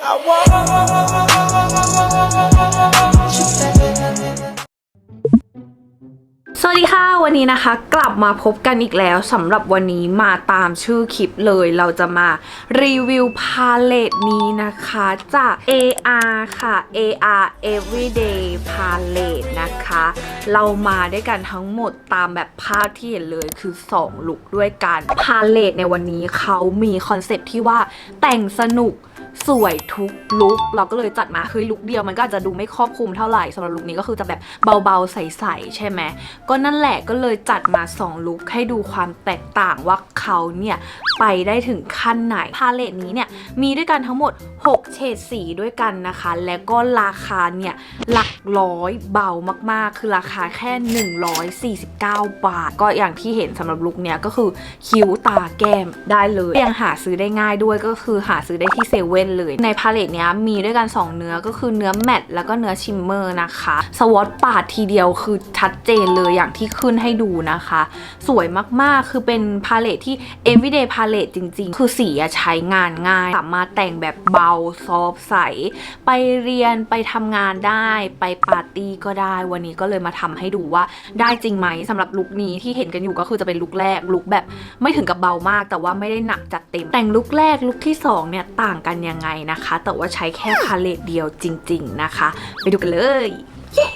สวัสดีค่ะ วันนี้นะคะ กลับมาพบกันอีกแล้วสำหรับวันนี้มาตามชื่อคลิปเลย เราจะมารีวิวพาเลตนี้นะคะจาก AR ค่ะ AR Everyday Palette นะคะ เรามาด้วยกันทั้งหมดตามแบบภาพที่เห็นเลยคือ 2 ลุคด้วยกันพาเลตในวันนี้เขามีคอนเซปต์ที่ว่าแต่งสนุก สวยทุกลุคเราก็เลยจัดมาคือลุคเดียวมันก็อาจจะดูไม่ครอบคลุมเท่าไหร่สำหรับลุคนี้ก็คือจะแบบเบาๆใสๆใช่ไหมก็นั่นแหละก็เลยจัดมา 2 ลุคให้ดูความแตกต่างว่าเขาเนี่ยไปได้ถึงขั้นไหนพาเลตนี้เนี่ยมีด้วยกันทั้งหมด 6 เฉดสีด้วยกันนะคะ แล้วก็ราคาเนี่ยหลักร้อยเบามากๆ คือราคาแค่ 149 บาท ก็อย่างที่เห็นสำหรับลุคเนี่ยก็คือคิ้วตาแก้มได้เลยยังหาซื้อได้ง่ายด้วยก็คือหาซื้อได้ที่เซเว่นเลย ในพาเลตเนี้ยมีด้วยกัน 2 เนื้อก็คือเนื้อแมตแล้วก็เนื้อชิมเมอร์นะคะ สวอตปาดทีเดียวคือชัดเจนเลยอย่างที่ขึ้นให้ดูนะคะ สวยมากๆคือเป็นพาเลตที่ everyday palette จริง ๆ คือสีอะใช้งานง่าย สามารถแต่งแบบเบา ซอฟใส ไปเรียนไปทำงานได้ ไปปาร์ตี้ก็ได้ วันนี้ก็เลยมาทำให้ดูว่าได้จริงไหมสำหรับลุคนี้ที่เห็นกันอยู่ก็คือจะเป็นลุคแรกลุคแบบไม่ถึงกับเบามาก แต่ว่าไม่ได้หนักจัดเต็ม แต่งลุคแรกลุคที่สองเนี่ยต่างกันยังไงนะคะ แต่ว่าใช้แค่พาเลตเดียวจริง ๆ นะคะ ไปดูกันเลยแต่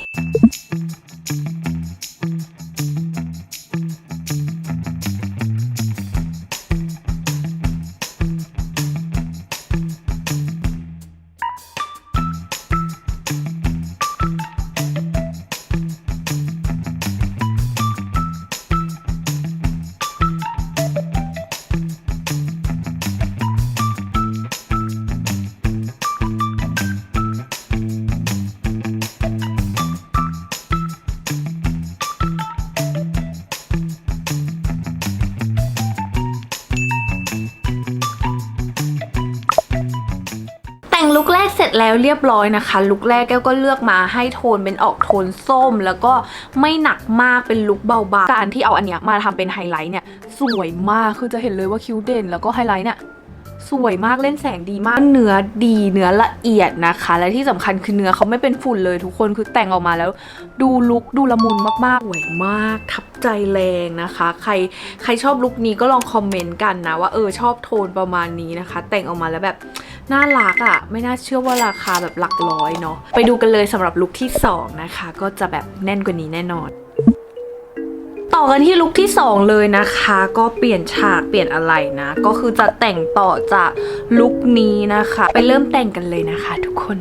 แรกเสร็จแล้วเรียบร้อยนะคะ ลุคแรกแก้วก็เลือกมาให้โทนเป็นออกโทนส้ม แล้วก็ไม่หนักมากเป็นลุคเบาๆ การที่เอาอันเนี้ยมาทำเป็นไฮไลท์เนี่ยสวยมากคือจะเห็นเลยว่าคิ้วเด่น แล้วก็ไฮไลท์เนี่ยสวยมากเล่นแสงดีมากเนื้อดีเนื้อละเอียดนะคะ และที่สำคัญคือเนื้อเขาไม่เป็นฝุ่นเลยทุกคนคือแต่งออกมาแล้ว ดูลุคดูละมุนมากๆสวยมากทับใจแรงนะคะ ใครใครชอบลุคนี้ก็ลองคอมเมนต์กันนะว่าเออชอบโทนประมาณนี้นะคะ แต่งออกมาแล้วแบบ น่ารักอะ่ะ ไม่น่าเชื่อว่าราคาแบบหลักร้อยเนาะไปดูกันเลยสำหรับลุคที่สองนะคะ ก็จะแบบแน่นกว่านี้แน่นอน ต่อกันที่ลุคที่ 2 เลยนะคะ ก็เปลี่ยนฉากเปลี่ยนอะไรนะ ก็คือจะแต่งต่อจากลุคนี้นะคะ ไปเริ่มแต่งกันเลยนะคะ ทุกคน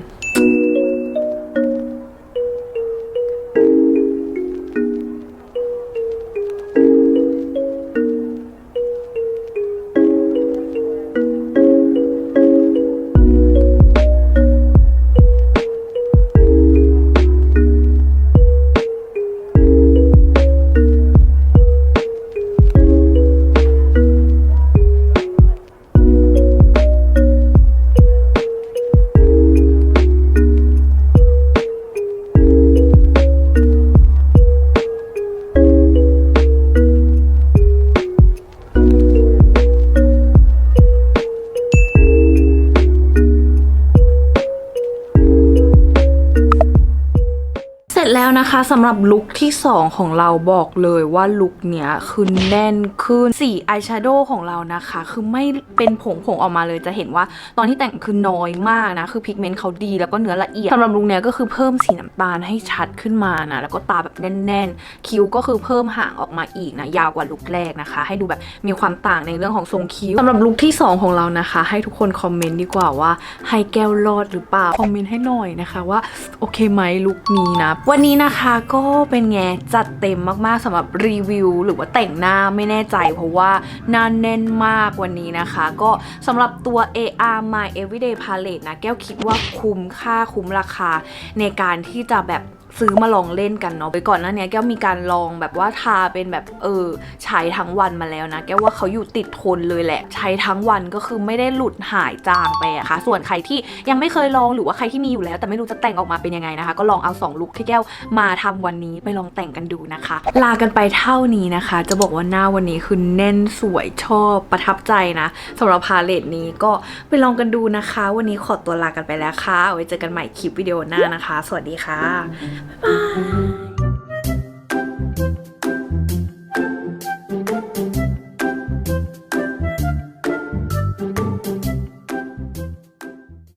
ร็จแล้วนะคะสำหรับลุคที่ 2 ของเราบอกเลยว่าลุคเนี้ยคือแน่นขึ้นสีอายแชโดว์ของเรานะคะ คือไม่เป็นผงผงๆออกมาเลยจะเห็นว่าตอนที่แต่งคือน้อยมากนะ คือพิกเมนต์เขาดีแล้วก็เนื้อละเอียดสำหรับลุคเนี้ยก็คือเพิ่มสีน้ำตาลให้ชัดขึ้นมานะ แล้วก็ตาแบบแน่นๆ คิ้วก็คือเพิ่มห่างออกมาอีกนะ ยาวกว่าลุคแรกนะคะ ให้ดูแบบมีความต่างในเรื่องของทรงคิ้วสำหรับลุคที่ 2 ของเรานะคะ ให้ทุกคนคอมเมนต์ดีกว่าว่าให้แก้วรอดหรือเปล่าคอมเมนต์ให้หน่อยนะคะว่าโอเคไหมลุคนี้นะวันนี้นะคะก็เป็นไงจัดเต็มมากๆสำหรับรีวิว หรือว่าแต่งหน้าไม่แน่ใจ เพราะว่าหน้าแน่นมากวันนี้นะคะ ก็สำหรับตัว AR My Everyday Palette นะแก้วคิดว่าคุ้มค่าคุ้มราคาในการที่จะแบบ ซื้อมาลองเล่นกันเนาะไปก่อนหน้านี้แก้วมีการลองแบบว่าทาเป็นแบบเออใช้ทั้งวันมาแล้วนะ แก้วว่าเขาอยู่ติดทนเลยแหละ ใช้ทั้งวันก็คือไม่ได้หลุดหายจางไปอะค่ะ ส่วนใครที่ยังไม่เคยลองหรือว่าใครที่มีอยู่แล้ว แต่ไม่รู้จะแต่งออกมาเป็นยังไงนะคะ ก็ลองเอา2ลุคที่แก้วมาทำวันนี้ไปลองแต่งกันดูนะคะ ลากันไปเท่านี้นะคะ จะบอกว่าหน้าวันนี้คือแน่นสวยชอบประทับใจนะสำหรับพาเลตนี้ก็ไปลองกันดูนะคะ วันนี้ขอตัวลากันไปแล้วค่ะไว้เจอกันใหม่คลิปวิดีโอหน้านะคะ สวัสดีค่ะบ๊ายบาย